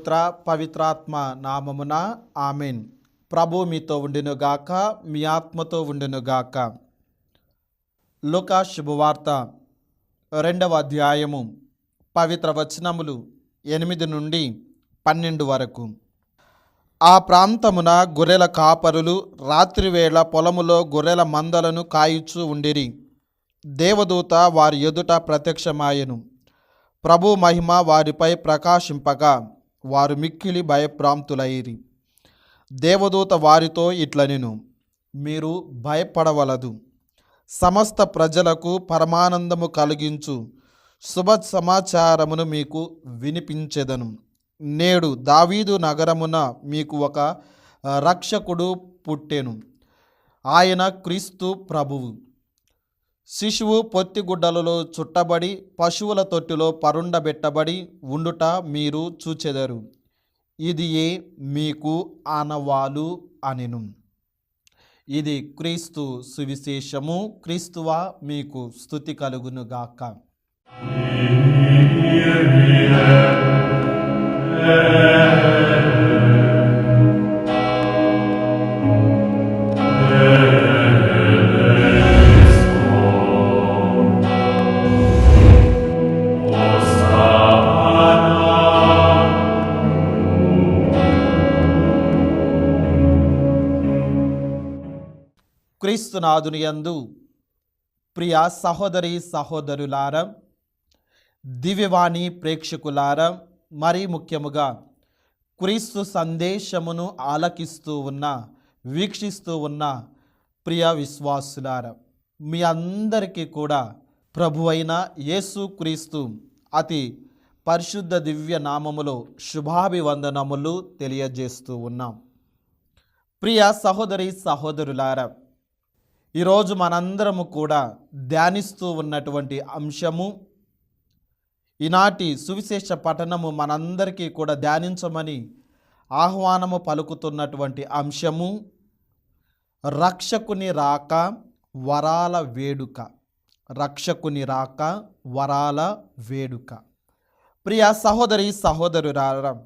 పుత్ర పవిత్రాత్మ నామమున ఆమెన్. ప్రభు మీతో ఉండునుగాక మీ ఆత్మతో ఉండునుగాక. లుకా శుభవార్త రెండవ అధ్యాయము పవిత్ర వచనములు ఎనిమిది నుండి పన్నెండు వరకు. ఆ ప్రాంతమున గొర్రెల కాపరులు రాత్రివేళ పొలములో గొర్రెల మందలను కాయుచూ ఉండిరి. దేవదూత వారి ఎదుట ప్రత్యక్షమాయెను. ప్రభు మహిమ వారిపై ప్రకాశింపగా వారు మిక్కిలి భయప్రాంతులైరి. దేవదూత వారితో ఇట్లనెను మీరు భయపడవలదు. సమస్త ప్రజలకు పరమానందము కలిగించు. శుభ సమాచారమును మీకు వినిపించెదను. నేడు దావీదు నగరమున మీకు ఒక రక్షకుడు పుట్టెను. ఆయన క్రీస్తు ప్రభువు. శిశువు పొత్తిగుడ్డలలో చుట్టబడి పశువుల తొట్టిలో పరుండబెట్టబడి ఉండుట మీరు చూచెదరు. ఇది ఏ మీకు ఆనవాలు అనెను. ఇది క్రీస్తు సువిశేషము క్రీస్తువా మీకు స్థుతి కలుగునుగాక Yeah. యందు ప్రియ సహోదరి సహోదరులార దివ్యవాణి ప్రేక్షకులార మరీ ముఖ్యముగా క్రీస్తు సందేశమును ఆలకిస్తూ ఉన్న వీక్షిస్తూ ఉన్న ప్రియ విశ్వాసులార మీ అందరికీ కూడా ప్రభు అయిన యేసు క్రీస్తు అతి పరిశుద్ధ దివ్య నామములో శుభాభివందనములు తెలియజేస్తూ ఉన్నాం. ప్రియ సహోదరి సహోదరులారా ఈరోజు మనందరము కూడా ధ్యానిస్తూ ఉన్నటువంటి అంశము ఈనాటి సువిశేష పఠనము మనందరికీ కూడా ధ్యానించమని ఆహ్వానము పలుకుతున్నటువంటి అంశము రక్షకుని రాక వరాల వేడుక. రక్షకుని రాక వరాల వేడుక. ప్రియ సహోదరి సహోదరులారా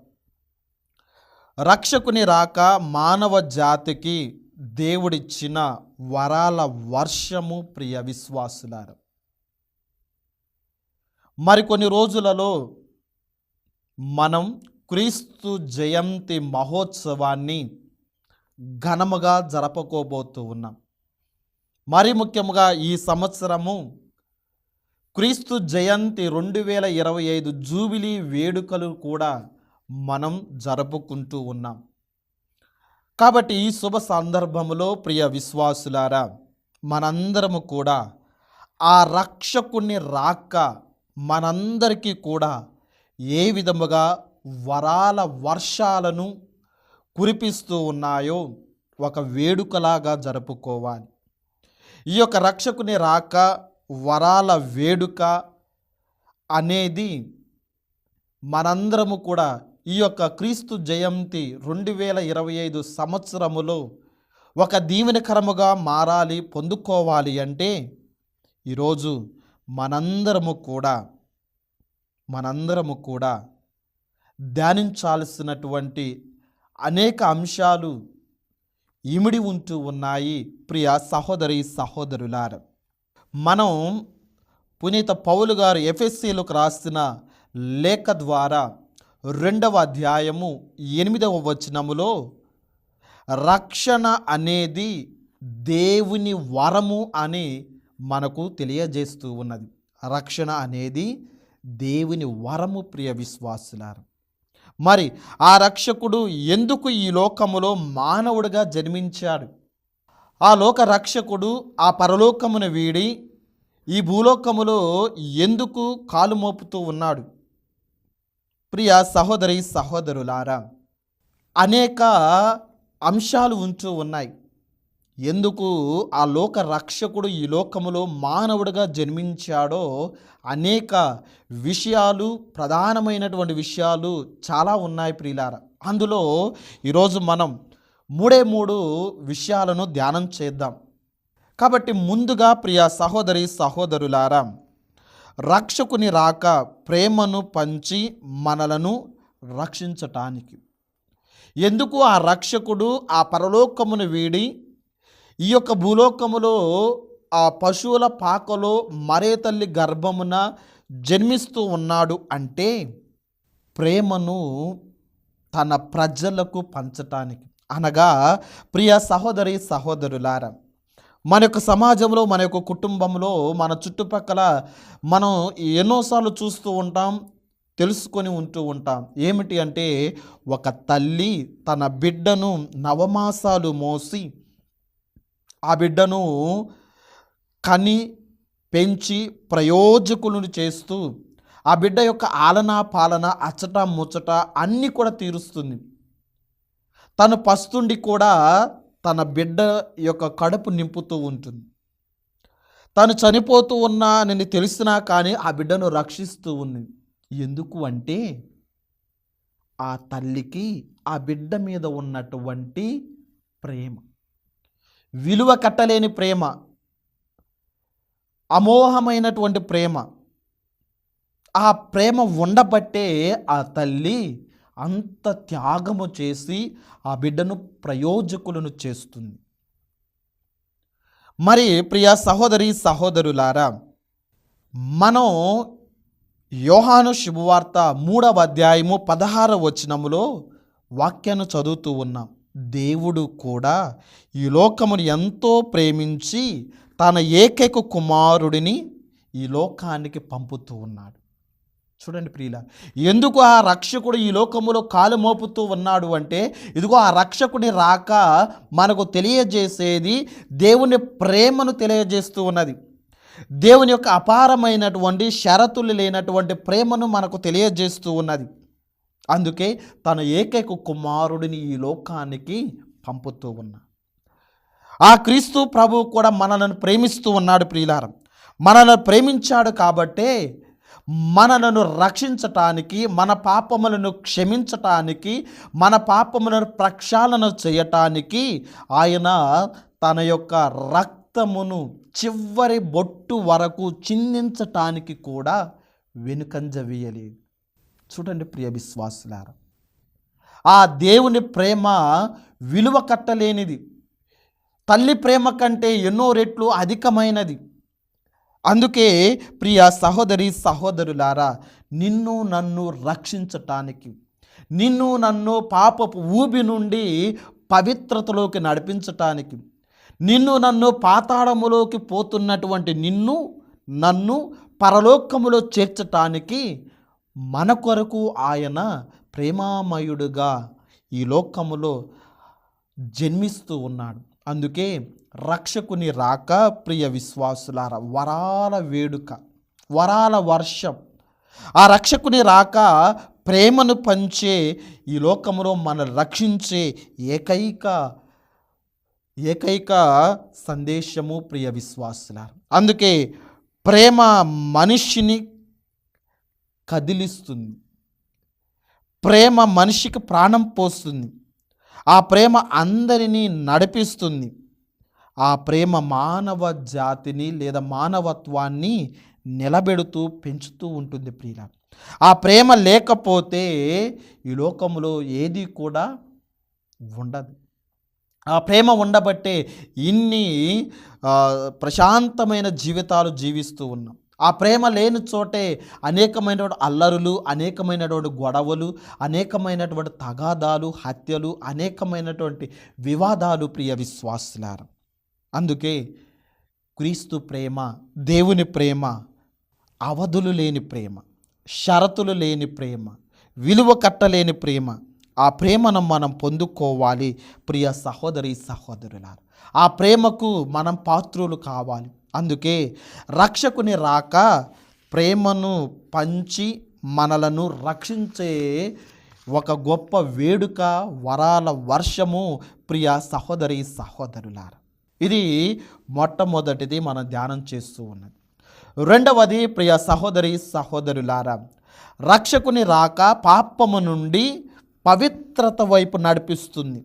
రక్షకుని రాక మానవ జాతికి దేవుడిచ్చిన వరాల వర్షము ప్రియ విశ్వాసులారు. మరికొన్ని రోజులలో మనం క్రీస్తు జయంతి మహోత్సవాన్ని ఘనముగా జరపకోబోతూ ఉన్నాం. మరి ముఖ్యముగా ఈ సంవత్సరము క్రీస్తు జయంతి రెండు వేల ఇరవై ఐదు జూబిలీ వేడుకలు కూడా మనం జరుపుకుంటూ ఉన్నాం. కాబట్టి ఈ శుభ సందర్భములో ప్రియ విశ్వాసులారా మనందరము కూడా ఆ రక్షకుణ్ణి రాక మనందరికీ కూడా ఏ విధముగా వరాల వర్షాలను కురిపిస్తూ ఉన్నాయో ఒక వేడుకలాగా జరుపుకోవాలి. ఈ యొక్క రక్షకుని రాక వరాల వేడుక అనేది మనందరము కూడా ఈ యొక్క క్రీస్తు జయంతి రెండు వేల ఇరవై ఐదు సంవత్సరములో ఒక దీవెనకరముగా మారాలి పొందుకోవాలి అంటే ఈరోజు మనందరము కూడా మనందరము కూడా ధ్యానించాల్సినటువంటి అనేక అంశాలు ఇమిడి ఉంటూ ఉన్నాయి. ప్రియ సహోదరి సహోదరులార మనం పునీత పౌలు గారు ఎఫ్ఎస్సీలకు రాసిన లేఖ ద్వారా రెండవ అధ్యాయము ఎనిమిదవ వచనములో రక్షణ అనేది దేవుని వరము అని మనకు తెలియజేస్తూ ఉన్నది. రక్షణ అనేది దేవుని వరము ప్రియ విశ్వాసులారు. మరి ఆ రక్షకుడు ఎందుకు ఈ లోకములో మానవుడిగా జన్మించాడు? ఆ లోక రక్షకుడు ఆ పరలోకమును వీడి ఈ భూలోకములో ఎందుకు కాలు మోపుతూ ఉన్నాడు? ప్రియ సహోదరి సహోదరులారా అనేక అంశాలు ఉంటూ ఉన్నాయి. ఎందుకు ఆ లోక రక్షకుడు ఈ లోకములో మానవుడిగా జన్మించాడో అనేక విషయాలు ప్రధానమైనటువంటి విషయాలు చాలా ఉన్నాయి ప్రియులార. అందులో ఈరోజు మనం మూడే మూడు విషయాలను ధ్యానం చేద్దాం. కాబట్టి ముందుగా ప్రియ సహోదరి సహోదరులారా రక్షకుని రాక ప్రేమను పంచి మనలను రక్షించటానికి. ఎందుకు ఆ రక్షకుడు ఆ పరలోకమును వీడి? ఈ యొక్క భూలోకములో ఆ పశువుల పాకలో మరే తల్లి గర్భమున జన్మిస్తూ ఉన్నాడు అంటే ప్రేమను తన ప్రజలకు పంచటానికి. అనగా ప్రియ సహోదరి సహోదరులారా మన యొక్క సమాజంలో మన యొక్క కుటుంబంలో మన చుట్టుపక్కల మనం ఎన్నోసార్లు చూస్తూ ఉంటాం తెలుసుకొని ఉంటూ ఉంటాం. ఏమిటి అంటే ఒక తల్లి తన బిడ్డను నవమాసాలు మోసి ఆ బిడ్డను కని పెంచి ప్రయోజకులను చేస్తూ ఆ బిడ్డ యొక్క ఆలన పాలన అచ్చట ముచ్చట అన్నీ కూడా తీరుస్తుంది. తను పస్తుండి కూడా తన బిడ్డ యొక్క కడుపు నింపుతూ ఉంటుంది. తను చనిపోతూ ఉన్నా నేను తెలిసినా కానీ ఆ బిడ్డను రక్షిస్తూ ఉంది. ఎందుకు అంటే ఆ తల్లికి ఆ బిడ్డ మీద ఉన్నటువంటి ప్రేమ. విలువ కట్టలేని ప్రేమ. అమోహమైనటువంటి ప్రేమ. ఆ ప్రేమ ఉండబట్టే ఆ తల్లి అంత త్యాగము చేసి ఆ బిడ్డను ప్రయోజకులను చేస్తుంది. మరి ప్రియ సహోదరి సహోదరులారా మనం యోహాను శుభవార్త మూడవ అధ్యాయము పదహార వచనములో వాక్యాన్ని చదువుతూ ఉన్నాం. దేవుడు కూడా ఈ లోకమును ఎంతో ప్రేమించి తన ఏకైక కుమారుడిని ఈ లోకానికి పంపుతూ ఉన్నాడు. చూడండి ప్రియుల ఎందుకు ఆ రక్షకుడు ఈ లోకములో కాలు మోపుతూ ఉన్నాడు అంటే ఇదిగో ఆ రక్షకుడి రాక మనకు తెలియజేసేది దేవుని ప్రేమను తెలియజేస్తూ ఉన్నది. దేవుని యొక్క అపారమైనటువంటి షరతులు లేనటువంటి ప్రేమను మనకు తెలియజేస్తూ ఉన్నది. అందుకే తన ఏకైక కుమారుడిని ఈ లోకానికి పంపుతూ ఉన్నా. ఆ క్రీస్తు ప్రభువు కూడా మనలను ప్రేమిస్తూ ఉన్నాడు ప్రియులారం. మనల్ని ప్రేమించాడు కాబట్టే మనలను రక్షించటానికి మన పాపములను క్షమించటానికి మన పాపములను ప్రక్షాళన చేయటానికి ఆయన తన యొక్క రక్తమును చివరి బొట్టు వరకు చిందించటానికి కూడా వెనుకంజ వేయలేదు. చూడండి ప్రియ విశ్వాసులారా ఆ దేవుని ప్రేమ విలువ కట్టలేనిది. తల్లి ప్రేమ కంటే ఎన్నో రెట్లు అధికమైనది. అందుకే ప్రియ సహోదరి సహోదరులారా నిన్ను నన్ను రక్షించటానికి నిన్ను నన్ను పాపపు ఊబి నుండి పవిత్రతలోకి నడిపించటానికి నిన్ను నన్ను పాతాళములోకి పోతున్నటువంటి నిన్ను నన్ను పరలోకములో చేర్చటానికి మన కొరకు ఆయన ప్రేమామయుడుగా ఈ లోకములో జన్మిస్తూ ఉన్నాడు. అందుకే రక్షకుని రాక ప్రియ విశ్వాసులార వరాల వేడుక వరాల వర్షం. ఆ రక్షకుని రాక ప్రేమను పంచే ఈ లోకంలో మన రక్షించే ఏకైక ఏకైక సందేశము ప్రియ విశ్వాసులారు. అందుకే ప్రేమ మనిషిని కదిలిస్తుంది. ప్రేమ మనిషికి ప్రాణం పోస్తుంది. ఆ ప్రేమ అందరినీ నడిపిస్తుంది. ఆ ప్రేమ మానవ జాతిని లేదా మానవత్వాన్ని నిలబెడుతూ పెంచుతూ ఉంటుంది ప్రియుల ఆ ప్రేమ లేకపోతే ఈ లోకంలో ఏది కూడా ఉండదు. ఆ ప్రేమ ఉండబట్టే ఇన్ని ప్రశాంతమైన జీవితాలు జీవిస్తూ ఉన్నాం. ఆ ప్రేమ లేని చోటే అనేకమైనటువంటి అల్లరులు అనేకమైనటువంటి గొడవలు అనేకమైనటువంటి తగాదాలు హత్యలు అనేకమైనటువంటి వివాదాలు ప్రియ విశ్వాసులారు. అందుకే క్రీస్తు ప్రేమ దేవుని ప్రేమ అవధులు లేని ప్రేమ షరతులు లేని ప్రేమ విలువ కట్టలేని ప్రేమ ఆ ప్రేమను మనం పొందుకోవాలి. ప్రియ సహోదరి సహోదరులారు ఆ ప్రేమకు మనం పాత్రులు కావాలి. అందుకే రక్షకుని రాక ప్రేమను పంచి మనలను రక్షించే ఒక గొప్ప వేడుక వరాల వర్షము. ప్రియ సహోదరి సహోదరులారు ఇది మొట్టమొదటిది మనం ధ్యానం చేస్తూ ఉన్నది. రెండవది ప్రియ సహోదరి సహోదరులారా రక్షకుని రాక పాపము నుండి పవిత్రత వైపు నడిపిస్తుంది.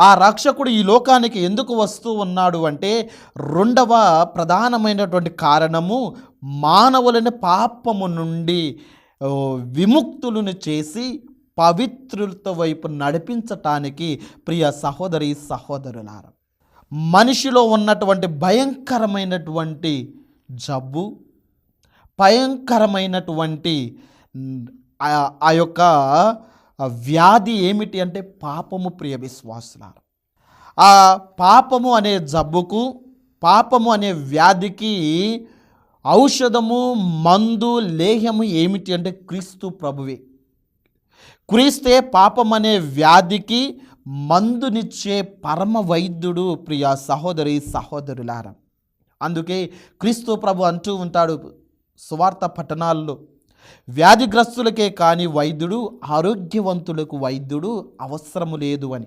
ఆ రక్షకుడు ఈ లోకానికి ఎందుకు వస్తూ ఉన్నాడు అంటే రెండవ ప్రధానమైనటువంటి కారణము మానవులని పాపము నుండి విముక్తులను చేసి పవిత్రులతో వైపు నడిపించటానికి ప్రియ సహోదరి సహోదరులార మనిషిలో ఉన్నటువంటి భయంకరమైనటువంటి జబ్బు భయంకరమైనటువంటి ఆ- ఆ యొక్క వ్యాధి ఏమిటి అంటే పాపము ప్రియ విశ్వాసులారు. ఆ పాపము అనే జబ్బుకు పాపము అనే వ్యాధికి ఔషధము మందు లేహ్యము ఏమిటి అంటే క్రీస్తు ప్రభువే. క్రీస్తే పాపం అనే వ్యాధికి మందునిచ్చే పరమ వైద్యుడు ప్రియ సహోదరి సహోదరులారా. అందుకే క్రీస్తు ప్రభు అంటూ ఉంటాడు సువార్త పట్టణాల్లో వ్యాధిగ్రస్తులకే కాని వైద్యుడు ఆరోగ్యవంతులకు వైద్యుడు అవసరము లేదు అని.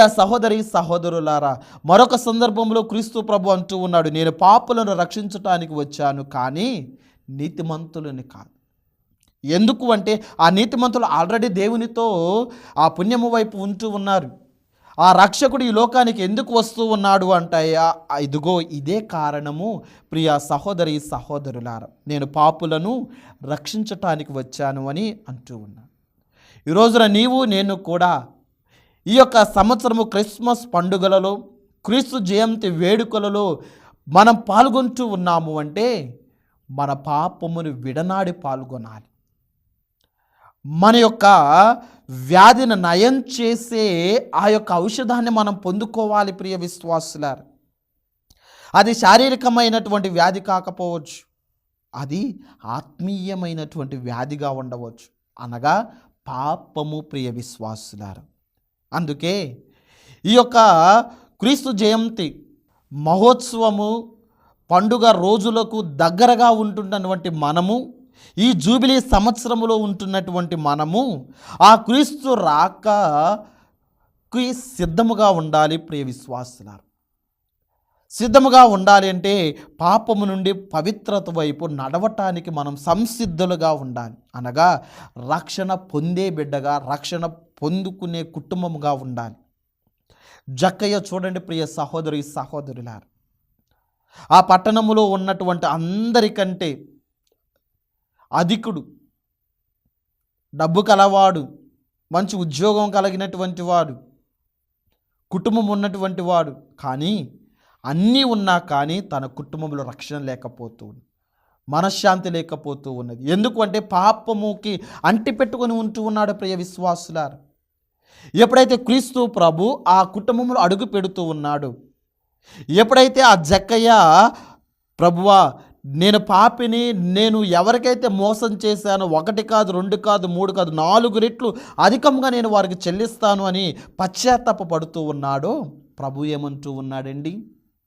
ప్రియ సహోదరి సహోదరులారా మరొక సందర్భంలో క్రీస్తు ప్రభు అంటూ ఉన్నాడు నేను పాపులను రక్షించటానికి వచ్చాను కానీ నీతిమంతులని కాదు. ఎందుకు అంటే ఆ నీతిమంతులు ఆల్రెడీ దేవునితో ఆ పుణ్యము వైపు ఉంటూ ఉన్నారు. ఆ రక్షకుడు ఈ లోకానికి ఎందుకు వస్తూ ఉన్నాడు అంటే ఇదిగో ఇదే కారణము ప్రియ సహోదరి సహోదరులారా నేను పాపులను రక్షించటానికి వచ్చాను అని అంటూ ఉన్నాను ఈ రోజున నీవు నేను కూడా ఈ యొక్క సంవత్సరము క్రిస్మస్ పండుగలలో క్రీస్తు జయంతి వేడుకలలో మనం పాల్గొంటూ ఉన్నాము అంటే మన పాపమును విడనాడి పాల్గొనాలి. మన యొక్క వ్యాధిని నయం చేసే ఆ యొక్క ఔషధాన్ని మనం పొందుకోవాలి ప్రియ విశ్వాసులారు. అది శారీరకమైనటువంటి వ్యాధి కాకపోవచ్చు అది ఆత్మీయమైనటువంటి వ్యాధిగా ఉండవచ్చు. అనగా పాపము ప్రియ విశ్వాసులారు. అందుకే ఈ యొక్క క్రీస్తు జయంతి మహోత్సవము పండుగ రోజులకు దగ్గరగా ఉంటున్నటువంటి మనము ఈ జూబిలీ సంవత్సరములో ఉంటున్నటువంటి మనము ఆ క్రీస్తు రాకకి సిద్ధముగా ఉండాలి ప్రియ విశ్వాసులారు. సిద్ధముగా ఉండాలి అంటే పాపము నుండి పవిత్రత వైపు నడవటానికి మనం సంసిద్ధులుగా ఉండాలి. అనగా రక్షణ పొందే బిడ్డగా రక్షణ పొందుకునే కుటుంబముగా ఉండాలి. జక్కయ్య చూడండి ప్రియ సహోదరి సహోదరులారు. ఆ పట్టణములో ఉన్నటువంటి అందరికంటే అధికుడు డబ్బు కలవాడు మంచి ఉద్యోగం కలిగినటువంటి వాడు కుటుంబం ఉన్నటువంటి వాడు కానీ అన్నీ ఉన్నా కానీ తన కుటుంబంలో రక్షణ లేకపోతూ ఉంది మనశ్శాంతి లేకపోతూ ఉన్నది. ఎందుకు అంటే పాపముకి అంటి పెట్టుకొని ఉంటూ ఉన్నాడు ప్రియ విశ్వాసులారు. ఎప్పుడైతే క్రీస్తు ప్రభు ఆ కుటుంబంలో అడుగు పెడుతూ ఉన్నాడు ఎప్పుడైతే ఆ జక్కయ్య ప్రభువా నేను పాపిని నేను ఎవరికైతే మోసం చేశానో ఒకటి కాదు రెండు కాదు మూడు కాదు నాలుగు రెట్లు అధికంగా నేను వారికి చెల్లిస్తాను అని పశ్చాత్తాప పడుతూ ఉన్నాడో ప్రభు ఏమంటూ ఉన్నాడండి?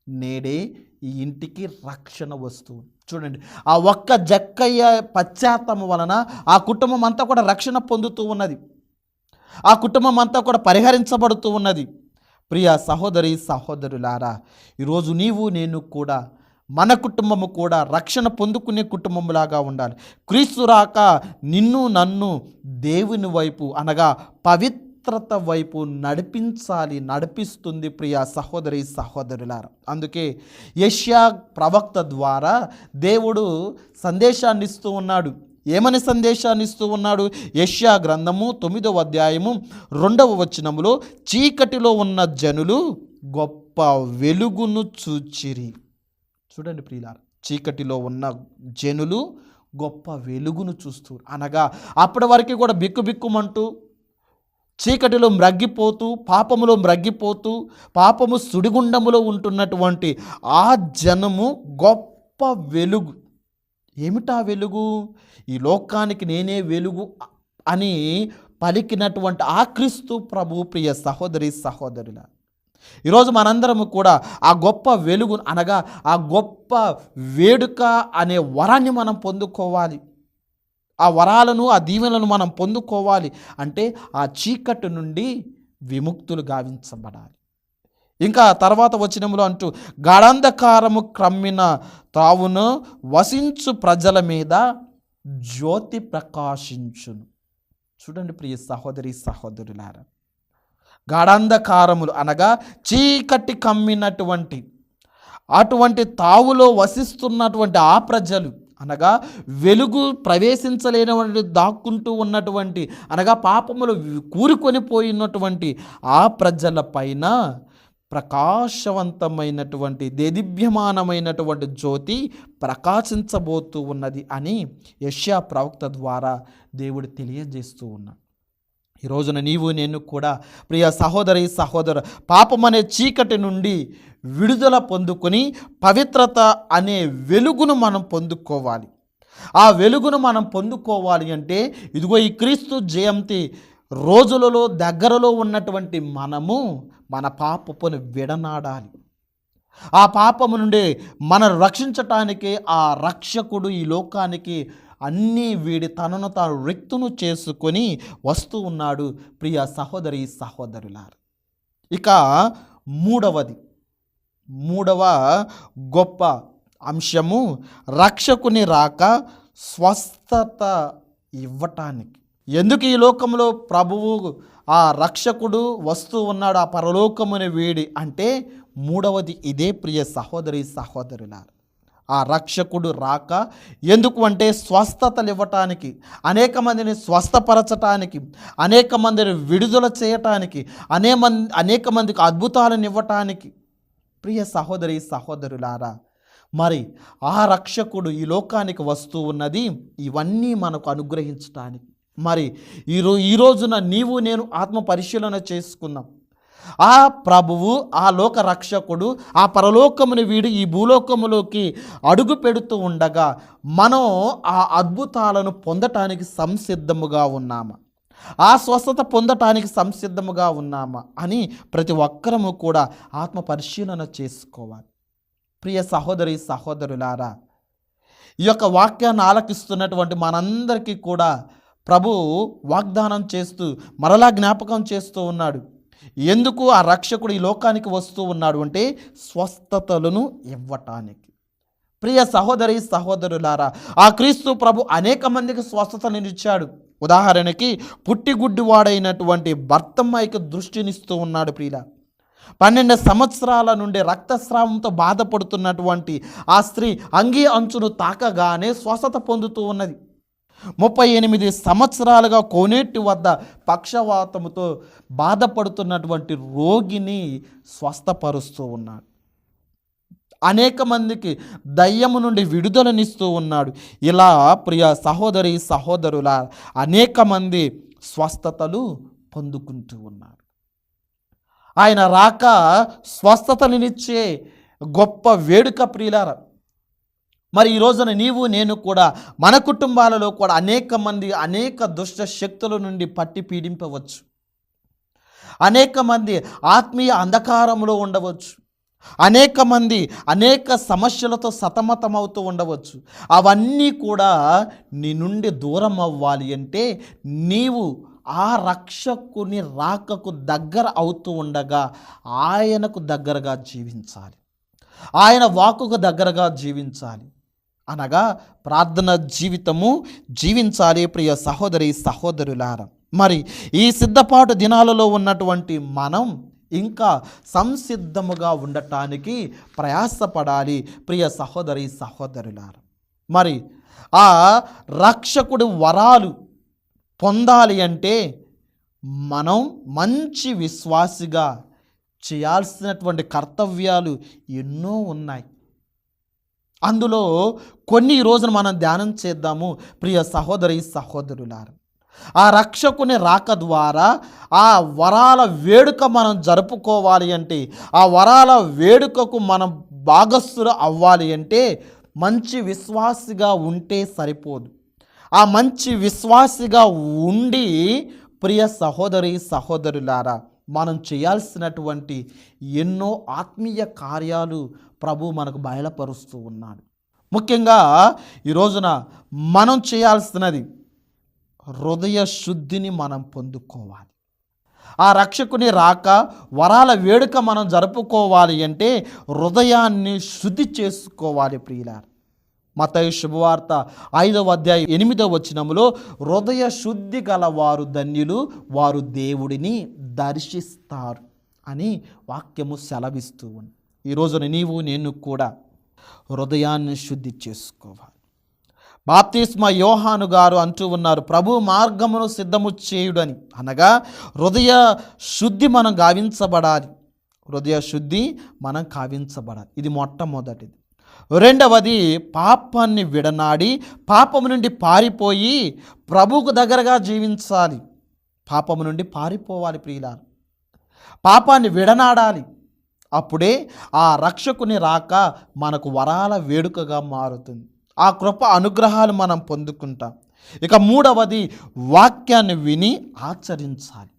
నేడే ఈ ఇంటికి రక్షణ వస్తువు చూడండి ఆ ఒక్క జక్కయ్య పశ్చాత్తాపం వలన ఆ కుటుంబం అంతా కూడా రక్షణ పొందుతూ ఉన్నది. ఆ కుటుంబం అంతా కూడా పరిహరించబడుతూ ఉన్నది. ప్రియ సహోదరి సహోదరులారా ఈరోజు నీవు నేను కూడా మన కుటుంబము కూడా రక్షణ పొందుకునే కుటుంబంలాగా ఉండాలి. క్రీస్తు రాక నిన్ను నన్ను దేవుని వైపు అనగా పవిత్రత వైపు నడిపించాలి నడిపిస్తుంది ప్రియ సహోదరి సహోదరులారా. అందుకే యష్యా ప్రవక్త ద్వారా దేవుడు సందేశాన్ని ఇస్తూ ఉన్నాడు. ఏమని సందేశాన్ని ఇస్తూ ఉన్నాడు? యష్యా గ్రంథము తొమ్మిదవ అధ్యాయము రెండవ వచనములో చీకటిలో ఉన్న జనులు గొప్ప వెలుగును చూచిరి. చూడండి ప్రియులారు చీకటిలో ఉన్న జనులు గొప్ప వెలుగును చూస్తూ అనగా అప్పటి వరకు కూడా బిక్కుబిక్కుమంటూ చీకటిలో మ్రగ్గిపోతూ పాపములో మ్రగ్గిపోతూ పాపము సుడిగుండములో ఉంటున్నటువంటి ఆ జనము గొప్ప వెలుగు. ఏమిటా వెలుగు? ఈ లోకానికి నేనే వెలుగు అని పలికినటువంటి ఆ క్రీస్తు ప్రభు ప్రియ సహోదరి సహోదరుల. ఈరోజు మనందరము కూడా ఆ గొప్ప వెలుగు అనగా ఆ గొప్ప వేడుక అనే వరాన్ని మనం పొందుకోవాలి. ఆ వరాలను ఆ దీవెనలను మనం పొందుకోవాలి అంటే ఆ చీకటి నుండి విముక్తులు గావించబడాలి. ఇంకా తర్వాత వచనములో అంటూ గాఢంధకారము క్రమ్మిన తావును వసించు ప్రజల మీద జ్యోతి ప్రకాశించును. చూడండి ప్రియ సహోదరి సహోదరులారా. గాఢంధకారములు అనగా చీకటి కమ్మినటువంటి అటువంటి తావులో వసిస్తున్నటువంటి ఆ ప్రజలు అనగా వెలుగు ప్రవేశించలేనటువంటి దాక్కుంటూ ఉన్నటువంటి అనగా పాపములు కూరుకొని పోయినటువంటి ఆ ప్రజల పైన ప్రకాశవంతమైనటువంటి దేదిభ్యమానమైనటువంటి జ్యోతి ప్రకాశించబోతూ ఉన్నది అని యష్యా ప్రవక్త ద్వారా దేవుడు తెలియజేస్తూ ఉన్నాడు. ఈ రోజున నీవు నేను కూడా ప్రియ సహోదరి సహోదరు పాపం అనే చీకటి నుండి విడుదల పొందుకొని పవిత్రత అనే వెలుగును మనం పొందుకోవాలి. ఆ వెలుగును మనం పొందుకోవాలి అంటే ఇదిగో ఈ క్రీస్తు జయంతి రోజులలో దగ్గరలో ఉన్నటువంటి మనము మన పాపపును విడనాడాలి. ఆ పాపము నుండి మనను రక్షించటానికి ఆ రక్షకుడు ఈ లోకానికి అన్నీ వీడి తనను తాను రిక్తును చేసుకొని వస్తూ ఉన్నాడు. ప్రియ సహోదరి సహోదరులారు ఇక మూడవది. మూడవ గొప్ప అంశము రక్షకుని రాక స్వస్థత ఇవ్వటానికి. ఎందుకు ఈ లోకంలో ప్రభువు ఆ రక్షకుడు వస్తూ ఉన్నాడు ఆ పరలోకముని వేడి అంటే మూడవది ఇదే ప్రియ సహోదరి సహోదరులారు. ఆ రక్షకుడు రాక ఎందుకు అంటే స్వస్థతలు ఇవ్వటానికి అనేక మందిని స్వస్థపరచటానికి అనేక మందిని విడుదల చేయటానికి అనే మంది అనేక మందికి అద్భుతాలను ఇవ్వటానికి. ప్రియ సహోదరి సహోదరులారా మరి ఆ రక్షకుడు ఈ లోకానికి వస్తూ ఉన్నది ఇవన్నీ మనకు అనుగ్రహించటానికి. మరి ఈరో ఈ రోజున నీవు నేను ఆత్మ పరిశీలన చేసుకుందాం. ఆ ప్రభువు ఆ లోక రక్షకుడు ఆ పరలోకముని వీడు ఈ భూలోకములోకి అడుగు పెడుతూ ఉండగా మనం ఆ అద్భుతాలను పొందటానికి సంసిద్ధముగా ఉన్నామా? ఆ స్వస్థత పొందటానికి సంసిద్ధముగా ఉన్నామా? అని ప్రతి ఒక్కరము కూడా ఆత్మ పరిశీలన చేసుకోవాలి. ప్రియ సహోదరి సహోదరులారా ఈ యొక్క వాక్యాన్ని ఆలకిస్తున్నటువంటి మనందరికీ కూడా ప్రభు వాగ్దానం చేస్తూ మరలా జ్ఞాపకం చేస్తూ ఉన్నాడు. ఎందుకు ఆ రక్షకుడు ఈ లోకానికి వస్తూ ఉన్నాడు అంటే స్వస్థతలను ఇవ్వటానికి. ప్రియ సహోదరి సహోదరులారా ఆ క్రీస్తు ప్రభు అనేక మందికి స్వస్థతను ఇచ్చాడు. ఉదాహరణకి పుట్టిగుడ్డివాడైనటువంటి భర్తమ్మాయికి దృష్టినిస్తూ ఉన్నాడు ప్రియుల. పన్నెండు సంవత్సరాల నుండి రక్తస్రావంతో బాధపడుతున్నటువంటి ఆ స్త్రీ అంగీ అంచును తాకగానే స్వస్థత పొందుతూ ఉన్నది. ముప్పై ఎనిమిది సంవత్సరాలుగా కోనేటి వద్ద పక్షవాతముతో బాధపడుతున్నటువంటి రోగిని స్వస్థపరుస్తూ ఉన్నాడు. అనేక మందికి దయ్యము నుండి విడుదలనిస్తూ ఉన్నాడు. ఇలా ప్రియ సహోదరి సహోదరుల అనేక మంది స్వస్థతలు పొందుకుంటూ ఉన్నారు. ఆయన రాక స్వస్థతనిచ్చే గొప్ప వేడుక ప్రియులారా మరి ఈ రోజున నీవు నేను కూడా మన కుటుంబాలలో కూడా అనేక మంది అనేక దుష్ట శక్తుల నుండి పట్టి పీడింపవచ్చు. అనేక మంది ఆత్మీయ అంధకారంలో ఉండవచ్చు. అనేక మంది అనేక సమస్యలతో సతమతమవుతూ ఉండవచ్చు. అవన్నీ కూడా నీ నుండి దూరం అవ్వాలి అంటే నీవు ఆ రక్షకుని రాకకు దగ్గర అవుతూ ఉండగా ఆయనకు దగ్గరగా జీవించాలి. ఆయన వాకుకు దగ్గరగా జీవించాలి. అనగా ప్రార్థన జీవితము జీవించాలి ప్రియ సహోదరి సహోదరులారా. మరి ఈ సిద్ధపాటు దినాలలో ఉన్నటువంటి మనం ఇంకా సంసిద్ధముగా ఉండటానికి ప్రయాసపడాలి ప్రియ సహోదరి సహోదరులారా. మరి ఆ రక్షకుడు వరాలు పొందాలి అంటే మనం మంచి విశ్వాసిగా చేయాల్సినటువంటి కర్తవ్యాలు ఎన్నో ఉన్నాయి. అందులో కొన్ని రోజులు రోజున మనం ధ్యానం చేద్దాము. ప్రియ సహోదరి సహోదరులారా ఆ రక్షకుని రాక ద్వారా ఆ వరాల వేడుక మనం జరుపుకోవాలి అంటే ఆ వరాల వేడుకకు మనం భాగస్సులు అవ్వాలి అంటే మంచి విశ్వాసిగా ఉంటే సరిపోదు. ఆ మంచి విశ్వాసిగా ఉండి ప్రియ సహోదరి సహోదరులారా మనం చేయాల్సినటువంటి ఎన్నో ఆత్మీయ కార్యాలు ప్రభు మనకు బయలుపరుస్తూ ఉన్నాడు. ముఖ్యంగా ఈ రోజున మనం చేయాల్సినది హృదయ శుద్ధిని మనం పొందుకోవాలి. ఆ రక్షకుని రాక వరాల వేడుక మనం జరుపుకోవాలి అంటే హృదయాన్ని శుద్ధి చేసుకోవాలి ప్రియులారు. మతయ శుభవార్త ఐదవ అధ్యాయం ఎనిమిదవ వచనములో హృదయ శుద్ధి గల వారు ధన్యులు వారు దేవుడిని దర్శిస్తారు అని వాక్యము సెలవిస్తూ ఉంది. ఈ రోజున నీవు నేను కూడా హృదయాన్ని శుద్ధి చేసుకోవాలి. బాప్తిస్మ యోహాను గారు అంటూ ఉన్నారు ప్రభు మార్గమును సిద్ధము చేయుడని. అనగా హృదయ శుద్ధి మనం గావించబడాలి. హృదయ శుద్ధి మనం కావించబడాలి. ఇది మొట్టమొదటిది. రెండవది పాపాన్ని విడనాడి పాపము నుండి పారిపోయి ప్రభువుకు దగ్గరగా జీవించాలి. పాపము నుండి పారిపోవాలి ప్రియులారు. పాపాన్ని విడనాడాలి. అప్పుడే ఆ రక్షకుని రాక మనకు వరాల వేడుకగా మారుతుంది. ఆ కృప అనుగ్రహాలు మనం పొందుకుంటాం. ఇక మూడవది వాక్యాన్ని విని ఆచరించాలి.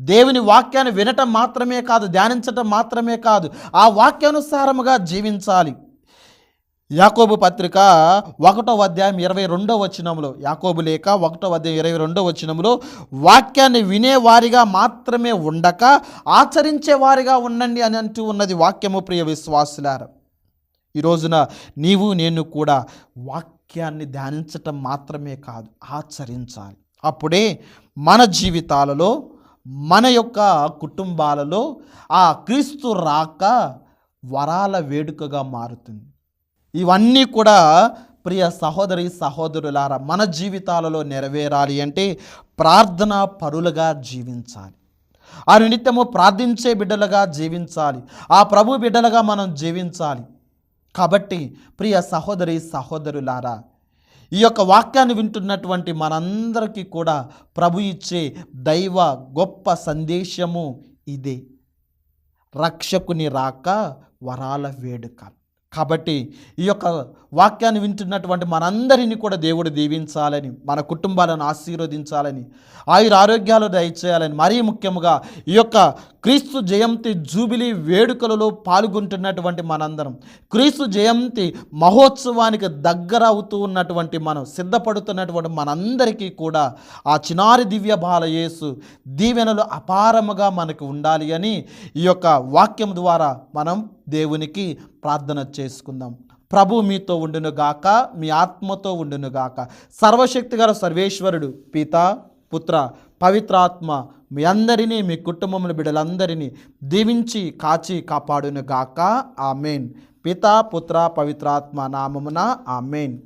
దేవుని వాక్యాన్ని వినటం మాత్రమే కాదు ధ్యానించటం మాత్రమే కాదు ఆ వాక్యానుసారముగా జీవించాలి. యాకోబు పత్రిక ఒకటో అధ్యాయం ఇరవై రెండో వచనంలో యాకోబు లేక ఒకటో అధ్యాయం ఇరవై రెండో వచనంలో వాక్యాన్ని వినేవారిగా మాత్రమే ఉండక ఆచరించేవారిగా ఉండండి అని అంటూ ఉన్నది వాక్యము ప్రియ విశ్వాసులారు. ఈ రోజున నీవు నేను కూడా వాక్యాన్ని ధ్యానించటం మాత్రమే కాదు ఆచరించాలి. అప్పుడే మన జీవితాలలో మన యొక్క కుటుంబాలలో ఆ క్రీస్తు రాక వరాల వేడుకగా మారుతుంది. ఇవన్నీ కూడా ప్రియ సహోదరి సహోదరులారా మన జీవితాలలో నెరవేరాలి అంటే ప్రార్థనా పరులుగా జీవించాలి. ఆ నిత్యము ప్రార్థించే బిడ్డలుగా జీవించాలి. ఆ ప్రభు బిడ్డలుగా మనం జీవించాలి. కాబట్టి ప్రియ సహోదరి సహోదరులారా ఈ యొక్క వాక్యాన్ని వింటున్నటువంటి మనందరికీ కూడా ప్రభు ఇచ్చే దైవ గొప్ప సందేశము ఇదే. రక్షకుని రాక వరాల వేడుక. కాబట్టి ఈ యొక్క వాక్యాన్ని వింటున్నటువంటి మనందరినీ కూడా దేవుడు దీవించాలని మన కుటుంబాలను ఆశీర్వదించాలని ఆయుర ఆరోగ్యాలు దయచేయాలని మరీ ముఖ్యంగా ఈ యొక్క క్రీస్తు జయంతి జూబిలీ వేడుకలలో పాల్గొంటున్నటువంటి మనందరం క్రీస్తు జయంతి మహోత్సవానికి దగ్గర అవుతూ ఉన్నటువంటి మనం సిద్ధపడుతున్నటువంటి మనందరికీ కూడా ఆ చినారి దివ్య బాలయేసు దీవెనలు అపారముగా మనకు ఉండాలి అని ఈ యొక్క వాక్యం ద్వారా మనం దేవునికి ప్రార్థన చేసుకుందాం. ప్రభు మీతో ఉండును గాక మీ ఆత్మతో ఉండును గాక. సర్వశక్తి సర్వేశ్వరుడు పిత పుత్ర పవిత్రాత్మ మీ అందరినీ మీ కుటుంబముల బిడ్డలందరినీ దీవించి కాచి కాపాడును గాక. ఆమెన్. పిత పుత్ర పవిత్రాత్మ నామమున ఆమెన్.